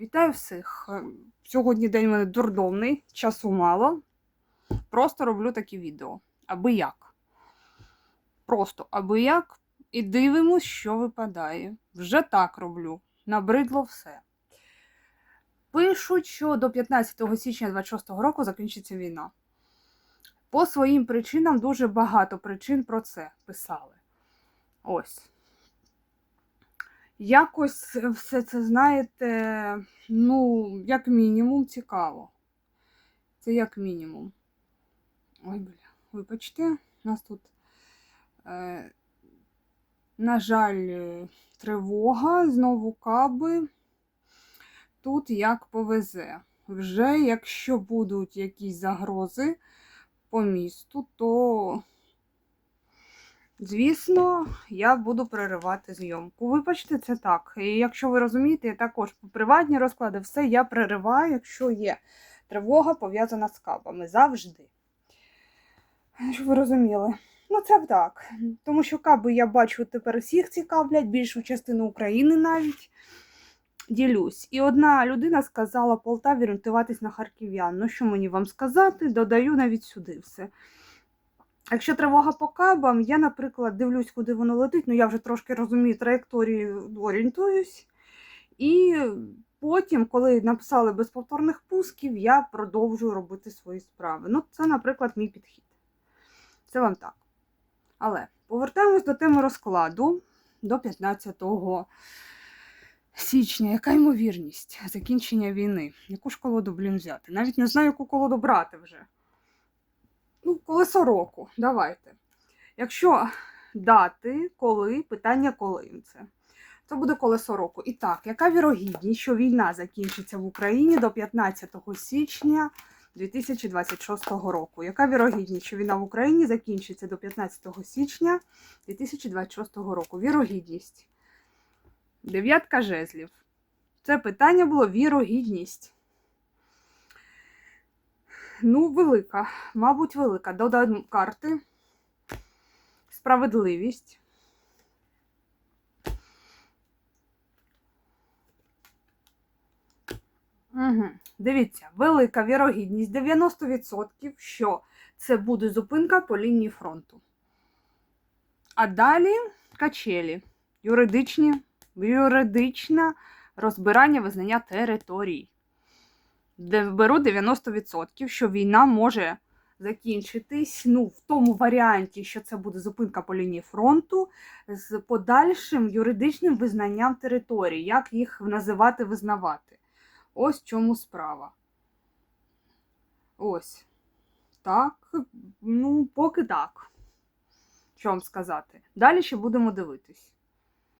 Вітаю всіх. Е, Сьогодні день у мене дурдомний, часу мало. Просто роблю такі відео. Аби як. Просто аби як. І дивимось, що випадає. Вже так роблю. Набридло все. Пишуть, що до 15 січня 26 року закінчиться війна. По своїм причинам дуже багато причин про це писали. Ось. Якось все це, знаєте, ну, як мінімум, цікаво. Це як мінімум. Ой, бля, вибачте, у нас тут, е, на жаль, тривога, знову каби. Тут як повезе. Вже якщо будуть якісь загрози по місту, то Звісно, я буду переривати зйомку. Вибачте, це так. І якщо ви розумієте, я також по приватні розклади, все я перериваю, якщо є тривога пов'язана з кабами. Завжди. Щоб ви розуміли. Ну, це так. Тому що каби я бачу тепер всіх цікавлять, більшу частину України навіть ділюсь. І одна людина сказала Полтаві орієнтуватись на харків'ян. Ну, що мені вам сказати, додаю навіть сюди все. Якщо тривога по кабам, я, наприклад, дивлюсь, куди воно летить, ну я вже трошки розумію траєкторію, орієнтуюсь. І потім, коли написали без повторних пусків, я продовжую робити свої справи. Ну, це, наприклад, мій підхід. Це вам так. Але повертаємось до теми розкладу до 15 січня. Яка ймовірність закінчення війни? Яку ж колоду, блін, взяти? Навіть не знаю, яку колоду брати вже. Ну, колесо року, давайте. Якщо дати, коли, питання коли це. Це буде колесо року. І так, яка вірогідність, що війна закінчиться в Україні до 15 січня 2026 року? Яка вірогідність, що війна в Україні закінчиться до 15 січня 2026 року? Вірогідність. Дев'ятка жезлів. Це питання було вірогідність. Ну, велика, мабуть, велика. Додаємо карти. Справедливість. Угу. Дивіться, велика вірогідність 90%, що це буде зупинка по лінії фронту. А далі качелі. Юридичні, юридичне розбирання визнання територій беру 90%, що війна може закінчитись ну, в тому варіанті, що це буде зупинка по лінії фронту з подальшим юридичним визнанням територій, як їх називати, визнавати. Ось в чому справа. Ось. Так, ну, поки так. Що вам сказати? Далі ще будемо дивитись.